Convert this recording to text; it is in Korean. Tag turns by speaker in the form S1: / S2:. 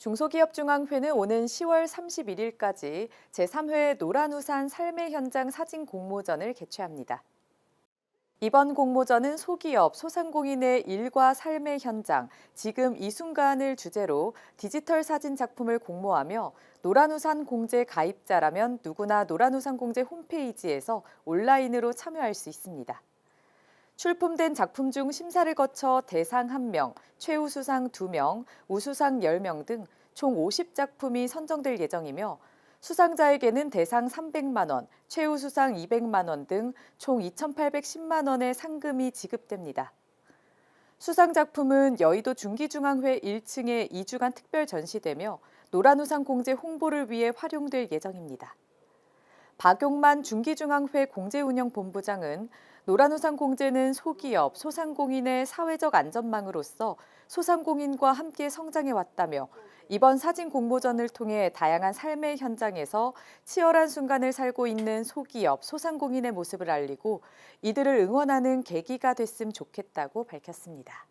S1: 중소기업중앙회는 오는 10월 31일까지 제3회 노란우산 삶의 현장 사진 공모전을 개최합니다. 이번 공모전은 소기업, 소상공인의 일과 삶의 현장, 지금 이 순간을 주제로 디지털 사진 작품을 공모하며 노란우산 공제 가입자라면 누구나 노란우산 공제 홈페이지에서 온라인으로 참여할 수 있습니다. 출품된 작품 중 심사를 거쳐 대상 1명, 최우수상 2명, 우수상 10명 등 총 50작품이 선정될 예정이며 수상자에게는 대상 300만 원, 최우수상 200만 원 등 총 2,810만 원의 상금이 지급됩니다. 수상 작품은 여의도 중기중앙회 1층에 2주간 특별 전시되며 노란우산 공제 홍보를 위해 활용될 예정입니다. 박용만 중기중앙회 공제운영본부장은 노란우산 공제는 소기업, 소상공인의 사회적 안전망으로서 소상공인과 함께 성장해 왔다며 이번 사진 공모전을 통해 다양한 삶의 현장에서 치열한 순간을 살고 있는 소기업, 소상공인의 모습을 알리고 이들을 응원하는 계기가 됐으면 좋겠다고 밝혔습니다.